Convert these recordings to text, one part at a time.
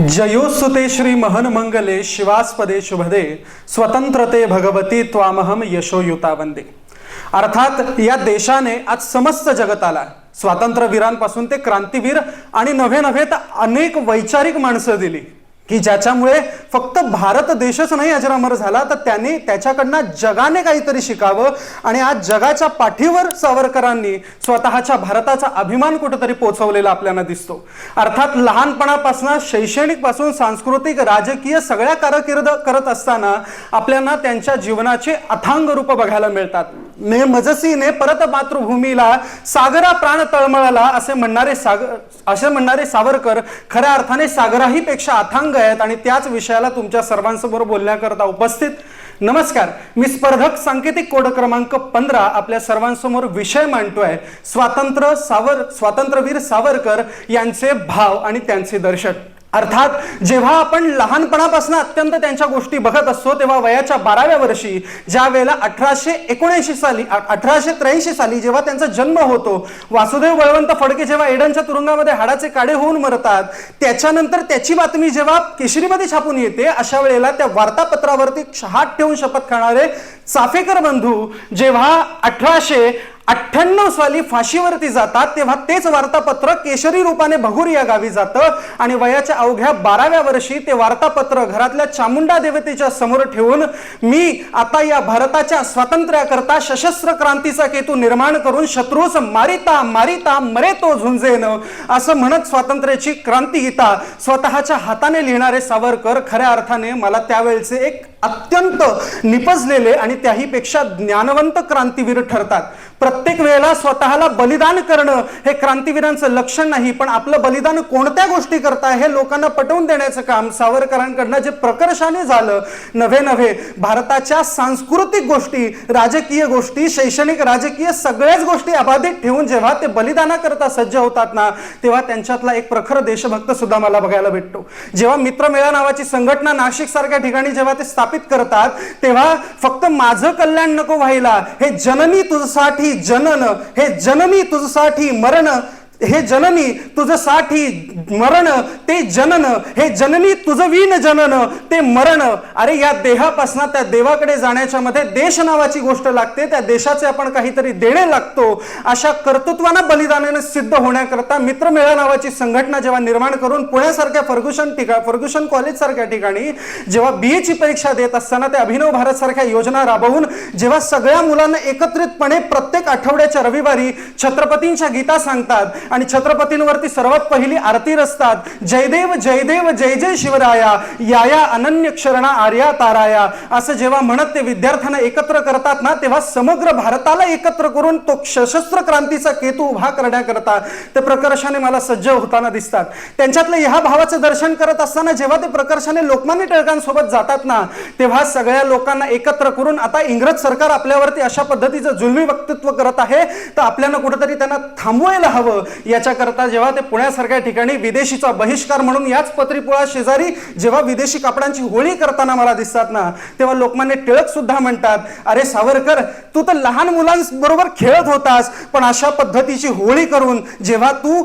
जयोस्तुते श्री महन मंगले शिवास्पदे शुभदे स्वतंत्रते भगवती त्वामहम यशोयुता वंदे अर्थात या देशाने आज समस्त जगताला स्वातंत्र्यवीरांपासून ते क्रांतीवीर आणि नव्हे नव्हे तर अनेक वैचारिक माणसं दिली. की ज्याच्यामुळे फक्त भारत देशच नाही अजरामर झाला तर त्यांनी त्याच्याकडनं जगाने काहीतरी शिकावं आणि आज जगाच्या पाठीवर सावरकरांनी स्वतःच्या भारताचा अभिमान कुठेतरी पोचवलेला आपल्याला दिसतो. अर्थात लहानपणापासून शैक्षणिकपासून सांस्कृतिक राजकीय सगळ्या कारकिर्द करत असताना आपल्याला त्यांच्या जीवनाचे अथांग रूप बघायला मिळतात. ने मजसीने परत मातृभूमीला सागरा प्राण तळमळला असे म्हणणारे सागर असे म्हणणारे सावरकर खऱ्या अर्थाने सागराही पेक्षा अथांग आहेत आणि त्याच विषयाला तुमच्या सर्वांसमोर बोलण्याकरता उपस्थित. नमस्कार मी स्पर्धक सांकेतिक कोड क्रमांक पंधरा आपल्या सर्वांसमोर विषय मांडतोय. स्वातंत्र्य सावर स्वातंत्र्यवीर सावरकर यांचे भाव आणि त्यांचे दर्शन. अर्थात जेव्हा आपण लहानपणापासून अत्यंत त्यांच्या गोष्टी बघत असतो तेव्हा वयाच्या बाराव्या वर्षी ज्या वेळेला अठराशे एकोणऐंशी साली अठराशे त्र्याऐंशी साली जेव्हा त्यांचा जन्म होतो वासुदेव बळवंत फडके जेव्हा एडनच्या तुरुंगामध्ये हाडाचे काडे होऊन मरतात त्याच्यानंतर त्याची बातमी जेव्हा केशरीमध्ये छापून येते अशा वेळेला त्या वार्तापत्रावरती हात ठेवून शपथ खाणारे चाफेकर बंधू जेव्हा अठराशे अठ्ठ्याण्णव साली फाशीवरती जातात तेव्हा तेच वार्तापत्र केशरी रूपाने भगूर या गावी जातं आणि वयाच्या अवघ्या बाराव्या वर्षी ते वार्तापत्र घरातल्या चामुंडा देवतेच्या समोर ठेवून मी आता या भारताच्या स्वातंत्र्याकरता सशस्त्र क्रांतीचा केतू निर्माण करून शत्रूस मारिता मारिता मरे तो झुंजेन असं म्हणत स्वातंत्र्याची क्रांती गीता स्वतःच्या हाताने लिहिणारे सावरकर खऱ्या अर्थाने मला त्यावेळेचे एक अत्यंत निपजलेले आणि त्याहीपेक्षा ज्ञानवंत क्रांतीवीर ठरतात. प्रत्येक वेळेला स्वतःला बलिदान करणं हे क्रांतीवीरांचं लक्षण नाही पण आपलं बलिदान कोणत्या गोष्टी करता हे लोकांना पटवून देण्याचं काम सावरकरांकडनं जे प्रकर्षाने झालं नव्हे नव्हे भारताच्या सांस्कृतिक गोष्टी राजकीय गोष्टी शैक्षणिक राजकीय सगळ्याच गोष्टी अबाधित ठेवून जेव्हा ते बलिदानाकरता सज्ज होतात ना तेव्हा त्यांच्यातला एक प्रखर देशभक्त सुद्धा मला बघायला भेटतो. जेव्हा मित्रमेळा नावाची संघटना नाशिक सारख्या ठिकाणी जेव्हा ते स्थापित करतात तेव्हा फक्त माझं कल्याण नको व्हायला हे जननी तुझसाठी जनन हे जननी तुझसाठी मरण हे जननी तुझसाठी मरण ते जनन हे जननी तुझं वीन जनन ते मरण. अरे या देहापासून त्या देवाकडे जाण्याच्या मध्ये देश नावाची गोष्ट लागते त्या देशाचे आपण काहीतरी देणे लागतो. अशा कर्तृत्वानं बलिदानाने सिद्ध होण्याकरता मित्रमेळा नावाची संघटना जेव्हा निर्माण करून पुण्यासारख्या फर्ग्युशन ठिकाण फर्ग्युशन कॉलेज सारख्या ठिकाणी जेव्हा बीए ची परीक्षा देत असताना ते अभिनव भारत सारख्या योजना राबवून जेव्हा सगळ्या मुलांना एकत्रितपणे प्रत्येक आठवड्याच्या रविवारी छत्रपतींच्या गीता सांगतात आणि छत्रपतींवरती सर्वात पहिली आरती रचतात जयदेव जयदेव जय जय शिवराया. याया अनन्य क्षरणा आर्या ताराया. असं जेव्हा म्हणत ते विद्यार्थ्यांना एकत्र करतात ना तेव्हा समग्र भारताला एकत्र करून तो सशस्त्र क्रांतीचा केतू उभा करण्याकरता ते प्रकर्षाने मला सज्ज होताना दिसतात. त्यांच्यातलं ह्या भावाचं दर्शन करत असताना जेव्हा ते प्रकर्षाने लोकमान्य टिळकांसोबत जातात ना तेव्हा सगळ्या लोकांना एकत्र करून आता इंग्रज सरकार आपल्यावरती अशा पद्धतीचं जुलमी वक्तृत्व करत आहे तर आपल्याला कुठेतरी त्यांना थांबवायला हवं. याच्याकरता जेव्हा ते पुण्यासारख्या ठिकाणी विदेशीचा बहिष्कार म्हणून याच पत्रीपुळा शेजारी जेव्हा विदेशी कापडांची होळी करताना मला दिसतात ना तेव्हा लोकमान्य टिळक सुद्धा म्हणतात अरे सावरकर तू तर लहान मुलांबरोबर खेळत होतास पण अशा पद्धतीची होळी करून जेव्हा तू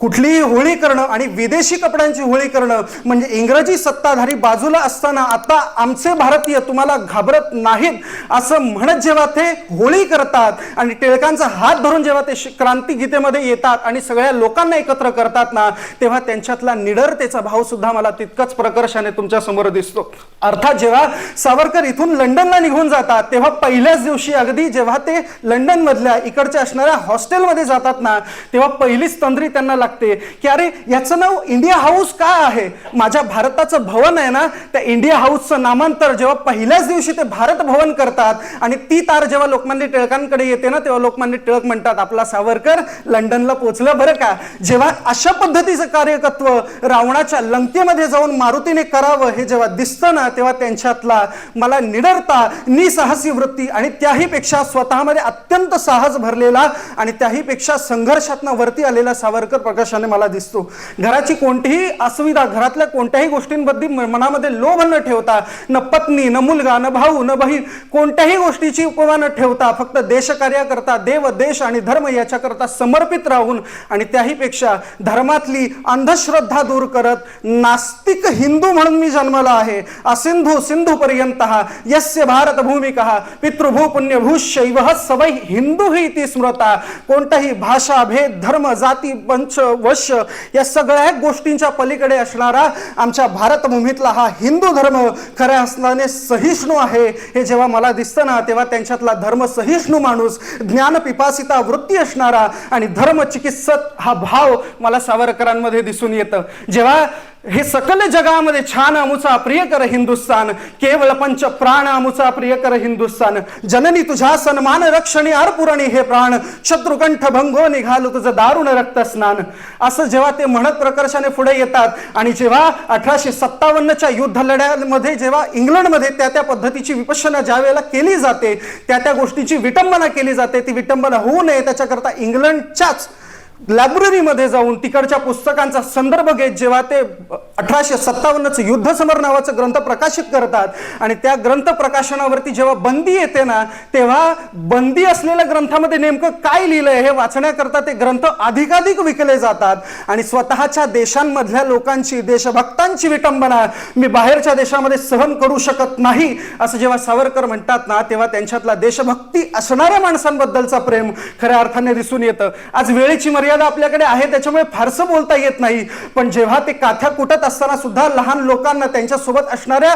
कुठलीही होळी करणं आणि विदेशी कपड्यांची होळी करणं म्हणजे इंग्रजी सत्ताधारी बाजूला असताना आता आमचे भारतीय तुम्हाला घाबरत नाहीत असं म्हणत जेव्हा ते होळी करतात आणि टिळकांचा हात धरून जेव्हा ते क्रांती गीतेमध्ये येतात आणि सगळ्या लोकांना एकत्र करतात ना तेव्हा त्यांच्यातला निडरतेचा भाव सुद्धा मला तितकाच प्रकर्षाने तुमच्यासमोर दिसतो. अर्थात जेव्हा सावरकर इथून लंडनला निघून जातात तेव्हा पहिल्याच दिवशी अगदी जेव्हा ते लंडनमधल्या इकडच्या असणाऱ्या हॉस्टेलमध्ये जातात ना तेव्हा पहिलीच तंद्री त्यांना लागते की अरे याचं नाव इंडिया हाऊस का आहे? माझ्या भारताचं भवन आहे ना त्या इंडिया हाऊसचं नामांतर जेव्हा पहिल्याच दिवशी ते भारत भवन करतात आणि ती तार जेव्हा लोकमान्य टिळकांकडे येते ना तेव्हा लोकमान्य टिळक म्हणतात आपला सावरकर लंडनला पोचलं बरं का? जेव्हा अशा पद्धतीचं कार्यकत्व रावणाच्या लंकेमध्ये जाऊन मारुतीने करावं हे जेव्हा दिसतं ना तेव्हा त्यांच्यातला मला निडरता निसाहसी वृत्ती आणि त्याही पेक्षा स्वतःमध्ये अत्यंत साहस भरलेला आणि त्याही पेक्षा संघर्षातनं वरती आलेला सावरकर प्रकट प्रकाशाने मला दिसतो. घराची कोणतीही असुविधा घरातल्या कोणत्याही गोष्टींबद्दल मनामध्ये लोभ न ठेवता न पत्नी न मुलगा न भाऊ न बहीण कोणत्याही गोष्टीची उपमा न ठेवता फक्त देशकार्याकरता देव देश आणि धर्म याच्याकरता समर्पित राहून आणि त्याहीपेक्षा धर्मातली अंधश्रद्धा दूर करत नास्तिक हिंदू म्हणून मी जन्मला आहे. असिंधू सिंधू पर्यंत यस्य भारत भूमिका पितृभू पुण्यभू शैव सवय हिंदू ही ती स्मृता. कोणताही भाषा भेद धर्म जाती पंच वश्य या सगळ्या गोष्टींच्या पलीकडे असणारा आमच्या भारतभूमीतला हा हिंदू धर्म खऱ्या असल्याने सहिष्णू आहे. हे जेव्हा मला दिसतं ना तेव्हा त्यांच्यातला धर्म सहिष्णू माणूस ज्ञानपिपासिता वृत्ती असणारा आणि धर्म चिकित्सक हा भाव मला सावरकरांमध्ये दिसून येतं. जेव्हा हे सकल जगामध्ये छान आमुचा प्रिय कर हिंदुस्थान केवळ पंच प्राण आमुचा प्रिय कर हिंदुस्थान. जननी तुझ्या सन्मान रक्षणी अर्पुरणी हे प्राण. शत्रुकंठ भंगो निघालो तुझं दारुण रक्त स्नान असं जेव्हा ते म्हणत प्रकर्षाने पुढे येतात आणि जेव्हा अठराशे सत्तावन्नच्या युद्ध लढ्यामध्ये जेव्हा इंग्लंडमध्ये त्या त्या पद्धतीची विपशना ज्या वेळेला केली जाते त्या त्या गोष्टीची विटंबना केली जाते ती विटंबना होऊ नये त्याच्याकरता इंग्लंडच्याच लायब्ररीमध्ये जाऊन तिकडच्या पुस्तकांचा संदर्भ घेत जेव्हा ते अठराशे सत्तावन्नचं युद्धसमर नावाचं ग्रंथ प्रकाशित करतात आणि त्या ग्रंथ प्रकाशनावरती जेव्हा बंदी येते ना तेव्हा बंदी असलेल्या ग्रंथामध्ये नेमकं काय लिहिलंय हे वाचण्याकरता ते ग्रंथ अधिकाधिक विकले जातात. आणि स्वतःच्या देशांमधल्या लोकांची देशभक्तांची विटंबना मी बाहेरच्या देशामध्ये सहन करू शकत नाही असं जेव्हा सावरकर म्हणतात ना तेव्हा त्यांच्यातला देशभक्ती असणाऱ्या माणसांबद्दलचा प्रेम खऱ्या अर्थाने दिसून येतं. आज वेळेची मर्यादा आपल्याकडे आहे त्याच्यामुळे फारसं बोलता येत नाही. पण जेव्हा ते काथ्या कुटत असताना सुद्धा लहान लोकांना त्यांच्यासोबत असणाऱ्या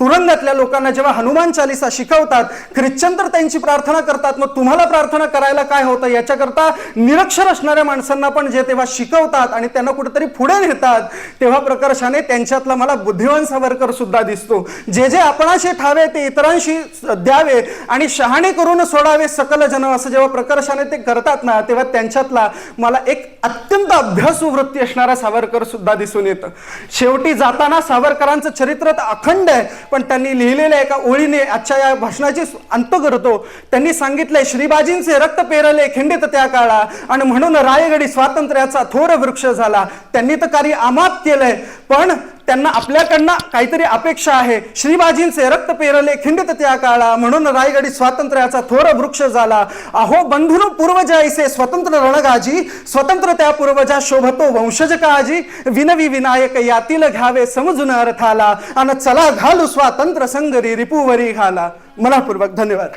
तुरुंगातल्या लोकांना जेव्हा हनुमान चालिसा शिकवतात ख्रिश्चन तर त्यांची प्रार्थना करतात मग तुम्हाला प्रार्थना करायला काय होतं? याच्याकरता निरक्षर असणाऱ्या माणसांना पण जे तेव्हा शिकवतात आणि त्यांना कुठेतरी पुढे नेतात तेव्हा प्रकर्षाने त्यांच्यातला मला बुद्धिवान सावरकर सुद्धा दिसतो. जे जे आपणाशी ठावे ते इतरांशी द्यावे आणि शहाणे करून सोडावे सकल जन असं जेव्हा प्रकर्षाने ते करतात ना तेव्हा त्यांच्यातला मला एक अत्यंत अभ्यासू वृत्ती असणारा सावरकर सुद्धा दिसून येतं. शेवटी जाताना सावरकरांचं चरित्र तर अखंड आहे पण त्यांनी लिहिलेल्या एका ओळीने आजच्या या भाषणाची अंत करतो. त्यांनी सांगितलंय श्रीबाजींचे रक्त पेरले खिंडित त्या काळा. आणि म्हणून रायगडी स्वातंत्र्याचा थोर वृक्ष झाला. त्यांनी तर कार्य आमाप केलंय. पण त्यांना आपल्याकडनं काहीतरी अपेक्षा आहे. श्रीबाजींचे रक्त पेरले खिंडित त्या काळा. म्हणून रायगडी स्वातंत्र्याचा थोर वृक्ष झाला. अहो बंधुन पूर्वज स्वतंत्र रणगाजी स्वतंत्र त्या पूर्वजा शोभतो वंशज काजी विनवी विनायक यातील घ्यावे समजून अर्थाला. आणि चला घालू स्वातंत्र्य संगरी रिपुवरी घाला. मनापूर्वक धन्यवाद.